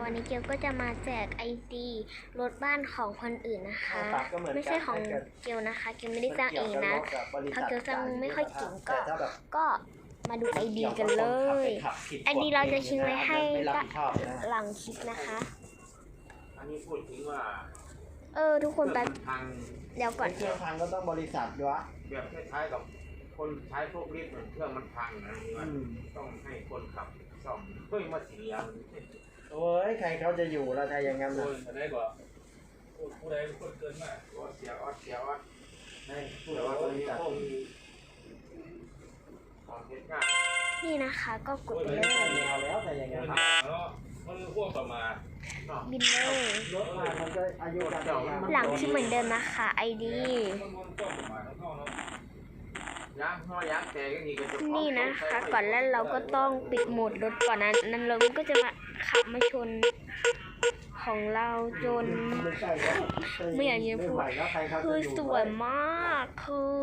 วันนี้เกียวก็จะมาแจกไอดีรถบ้านของคนอื่นนะคะครับก็เหมือนกันไม่ใช่ของถ้าเกิดเกียวนะคะ เกียวไม่ได้สร้างเองนะถ้าเกียวสร้างไม่ค่อยเก่งก็แต่ถ้าแบบก็มาดูไอดีกันเลยไอดีเราจะทิ้งไว้ให้ไม่รับผิดชอบนะหลังคลิปนะคะอันนี้พูดถึงว่า เออ ทุกคนแป๊บเครื่องมัพังเดี๋ยวก่อนเครื่องพังก็ต้องบริษัทด้วยแบบคล้ายๆกับคนใช้พวกลิฟต์เหมือนเครื่องมันพังนะว่าอืมต้องให้คนขับซ่อมเฮ้ยมาเสียมัน โอ้ยใครเขาจะอยู่แล้วถ้าอย่างนั้นโอ้นะยอันนี้ก็พูดผู้ใดเป็นคนเกินมากว่าเสียออดเสียออดให้พูดแต่ว่าว่าบตัวรินี้ษัทพวกมีของเหตุการณ์นี่นะคะก็กดไม่เลได้ยแนวแล้วแต่อย่างมันั้นนเนาะมันคือพวกประมาทเนาะบินเลย รถมามันก็อายุการใช้งานมันหลังคลิปเหมือนเดิมนะคะไอดีมันมันพวกประมาทของเขาเนาะยางห้อยางแต่ก็นี่ก็จะนี่ะคะก่อนแล้วเราก็ต้องปิดโหมดรถก่อนนะนั้นเรถมันก็จะมาขับมาชนของเราจนไม่ใช่แล้วไม่อยากจะพูดคือสวยมากคือ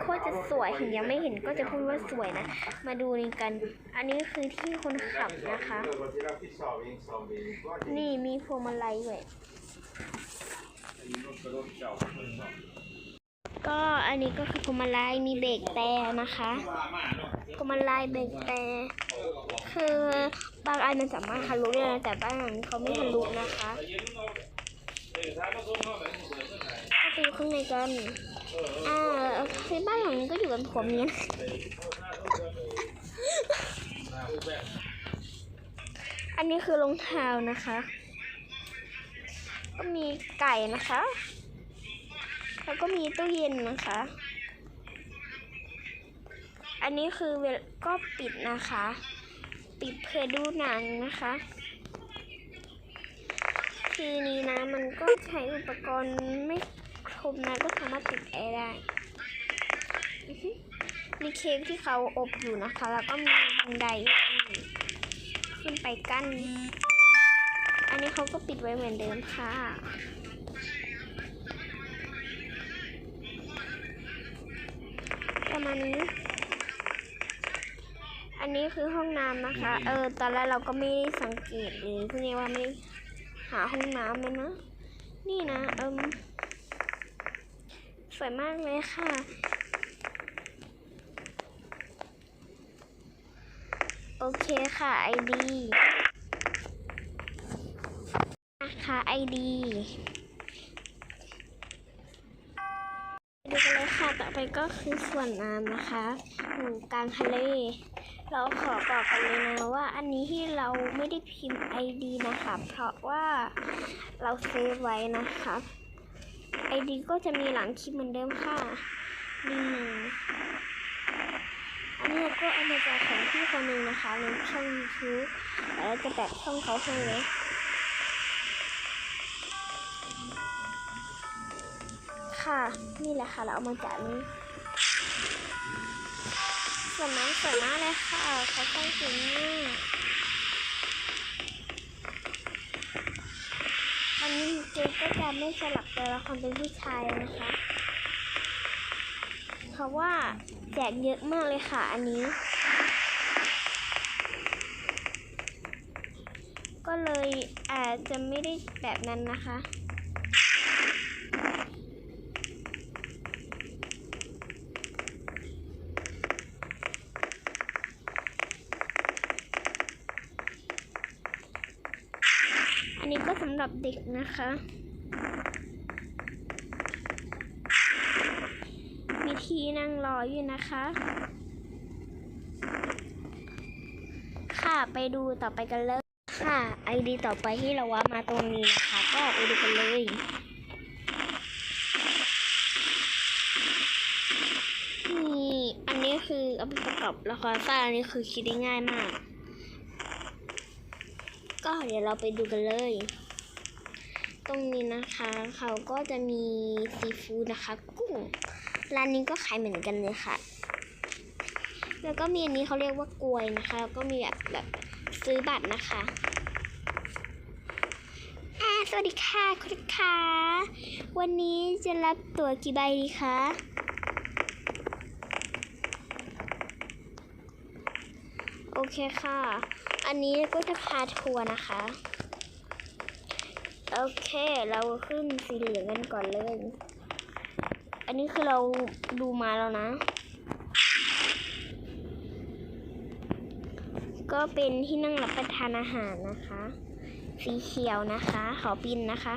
โคตรจะสวยถึงยังไม่เห็นก็จะพูดว่าสวยนะ มาดูนี่กัน อันนี้คือที่คนขับนะคะเออวันที่เราที่สอบเองสอบเองก็จะนี่มีพวงมาลัยด้วย ก็อันนี้ก็คือพวงมาลัยมีเบรกแต่นะคะว่ามาเนาะพวงมาลัยเบรกแต่คือบางอันมันสามารถทะลุได้นะแต่บางอันเขาไม่ทะลุนะคะเย็นเราเออถ้ามาส่งเขาแบบนี้เปิดเมื่อไหร่ถ้าไปดูข้างในกันอ่าคือบ้านหลังนี้ก็อยู่กันผมเน้าต้องเดินไปหน้าผู้แบบอันนี้คือรองเท้านะคะ ก็มีไก่นะคะ แล้วก็มีตู้เย็นนะคะ อันนี้คือเวลก็ปิดนะคะ ปิดเพื่อดูหนังนะคะคือนี้นะมันก็ใช้อุปกรณ์ไม่ครบนะก็สามารถติดแอร์ได้ มีเค้กที่เขาอบอยู่นะคะ แล้วก็มีบันไดขึ้นไปกั้น อันนี้เขาก็ปิดไว้เหมือนเดิมค่ะ ประมาณนี้ อันนี้คือห้องน้ำนะคะ เออ ตอนแรกเราก็ไม่ได้สังเกตหรือพูดง่ายๆว่าไม่หาห้องน้ำเลยนะ นี่นะ เอิมสวยมากเลยค่ะโอเคค่ะ ID นะคะ ID ไปดูกันเลยค่ะ ต่อ ไปก็คือส่วนน้ำนะคะอยู่กลางทะเล เราขอบอกกันเลยนะว่าอันนี้ที่เราไม่ได้พิมพ์ ID นะคะ เพราะว่าเราเซฟไว้นะคะ ID ก็จะมีหลังคลิปเหมือนเดิมค่ะนี่อันนี้ก็เอามาจากของพี่คนหนึ่งนะคะในช่อง YouTube แล้วจะแปะช่องเขาให้เลย ค่ะ นี่แหละค่ะ เราเอามาจากนี้สวนน้ำสวยมากเลยค่ะเขาสร้างเก่งมากอันนี้เจก็จะไม่สลับตัวละครเป็นผู้ชายนะคะ เพราะว่าแจกเยอะมากเลยค่ะ อันนี้ ก็เลยอาจจะไม่ได้แบบนั้นนะคะ อันนี้ก็ สำหรับเด็กนะคะ มีที่นั่งรออยู่นะคะ ค่ะไปดูต่อไปกันเลย ค่ะไอดีต่อไปที่เราว่ามาตรงนี้นะคะ ก็ไปดูกันเลยนี่อันนี้คือเอาไปประกอบละครสั้นอันนี้คือคิดได้ง่ายมาก ก็เดี๋ยวเราไปดูกันเลย ตรงนี้นะคะ เขาก็จะมีซีฟู้ดนะคะ กุ้ง ร้านนี้ก็ขายเหมือนกันเลยค่ะ แล้วก็มีอันนี้เขาเรียกว่ากลวยนะคะ แล้วก็มีแบบแบบซื้อบัตรนะคะอ่าสวัสดีค่ะคุณลูกค้า วันนี้จะรับตั๋วกี่ใบดีคะโอเคค่ะ อันนี้ก็จะพาทัวร์นะคะ โอเคเราขึ้นสีเหลืองกันก่อนเลย อันนี้คือเราดูมาแล้วนะ ก็เป็นที่นั่งรับประทานอาหารนะคะ สีเขียวนะคะ ขอบินนะคะ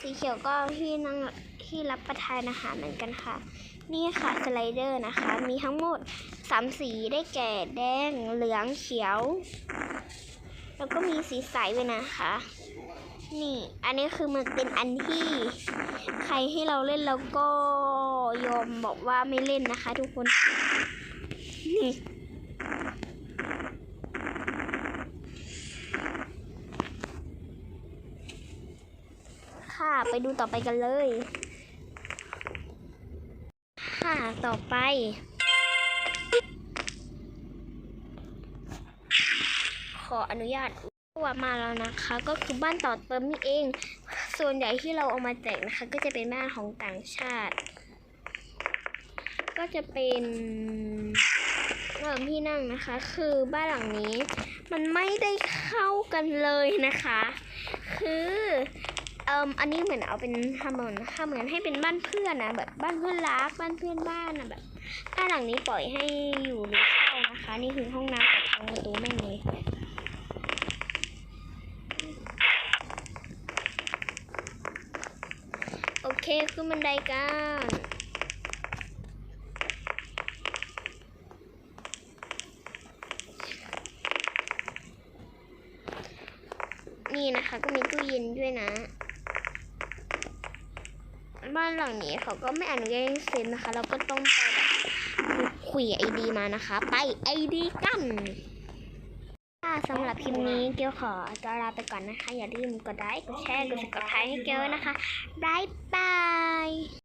สีเขียวก็ที่นั่งที่รับประทานอาหารเหมือนกันค่ะ นี่ค่ะสไลเดอร์นะคะ มีทั้งหมดสามสีได้แก่แดงเหลืองเขียว แล้วก็มีสีใสด้วยนะคะ นี่ อันนี้คือมันเป็นอันที่ใครให้เราเล่นแล้วก็ยอมบอกว่าไม่เล่นนะคะ ทุกคน นี่ค่ะไปดูต่อไปกันเลย ค่ะต่อไป ขออนุญาต ว่ามาแล้วนะคะ ก็คือบ้านต่อเติมนี่เอง ส่วนใหญ่ที่เราเอามาแจกนะคะ ก็จะเป็นบ้านของต่างชาติ ก็จะเป็นเริ่มที่นั่งนะคะ คือบ้านหลังนี้ มันไม่ได้เข้ากันเลยนะคะ คือเอ่มอันนี้เหมือนเอาเป็นทำเหมือนทำเหมือนให้เป็นบ้านเพื่อนนะแบบบ้านเพื่อนรักบ้านเพื่อนบ้านนะแบบบ้านหลังนี้ปล่อยให้อยู่หรือเช่านะคะ นี่คือห้องน้ำกับทางประตูแม่งเลย โอเค ขึ้นบันไดกันนี่นะคะ ก็มีตู้เย็นด้วยนะ บ้านหลังนี้เขาก็ไม่อนุญาตให้เซ็นนะคะ เราก็ต้องไปแบบคุยไอดีมานะคะ ไปไอดีกัน สำหรับคลิปนี้เกียวขอตัวลาไปก่อนนะคะ อย่าลืมกดไลค์กดแชร์กด subscribe ให้เกียวนะคะบายบาย